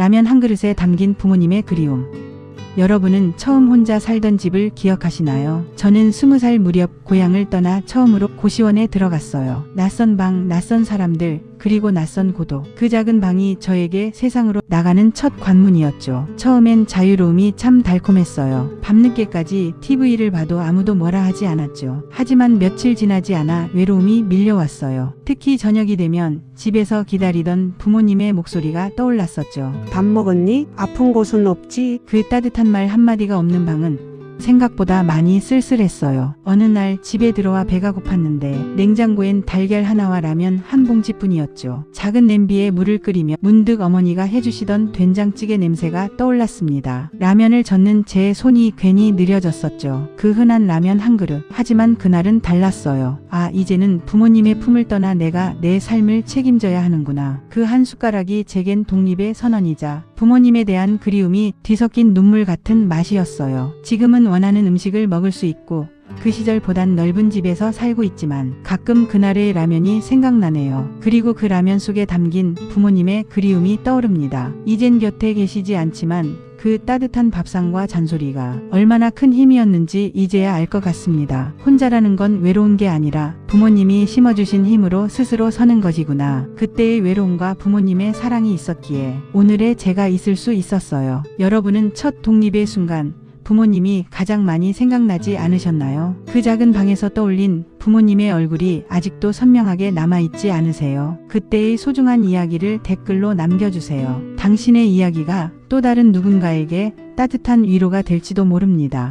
라면 한 그릇에 담긴 부모님의 그리움. 여러분은 처음 혼자 살던 집을 기억하시나요? 저는 스무 살 무렵 고향을 떠나 처음으로 고시원에 들어갔어요. 낯선 방, 낯선 사람들, 그리고 낯선 고도. 그 작은 방이 저에게 세상으로 나가는 첫 관문이었죠. 처음엔 자유로움이 참 달콤했어요. 밤늦게까지 TV를 봐도 아무도 뭐라 하지 않았죠. 하지만 며칠 지나지 않아 외로움이 밀려왔어요. 특히 저녁이 되면 집에서 기다리던 부모님의 목소리가 떠올랐었죠. 밥 먹었니? 아픈 곳은 없지? 그 따뜻한 말 한마디가 없는 방은 생각보다 많이 쓸쓸했어요. 어느 날 집에 들어와 배가 고팠는데 냉장고엔 달걀 하나와 라면 한 봉지뿐이었죠. 작은 냄비에 물을 끓이며 문득 어머니가 해주시던 된장찌개 냄새가 떠올랐습니다. 라면을 젓는 제 손이 괜히 느려졌었죠. 그 흔한 라면 한 그릇. 하지만 그날은 달랐어요. 아, 이제는 부모님의 품을 떠나 내가 내 삶을 책임져야 하는구나. 그 한 숟가락이 제겐 독립의 선언이자 부모님에 대한 그리움이 뒤섞인 눈물 같은 맛이었어요. 지금은 원하는 음식을 먹을 수 있고 그 시절보단 넓은 집에서 살고 있지만 가끔 그날의 라면이 생각나네요. 그리고 그 라면 속에 담긴 부모님의 그리움이 떠오릅니다. 이젠 곁에 계시지 않지만 그 따뜻한 밥상과 잔소리가 얼마나 큰 힘이었는지 이제야 알 것 같습니다. 혼자라는 건 외로운 게 아니라 부모님이 심어주신 힘으로 스스로 서는 것이구나. 그때의 외로움과 부모님의 사랑이 있었기에 오늘의 제가 있을 수 있었어요. 여러분은 첫 독립의 순간 부모님이 가장 많이 생각나지 않으셨나요? 그 작은 방에서 떠올린 부모님의 얼굴이 아직도 선명하게 남아있지 않으세요? 그때의 소중한 이야기를 댓글로 남겨주세요. 당신의 이야기가 또 다른 누군가에게 따뜻한 위로가 될지도 모릅니다.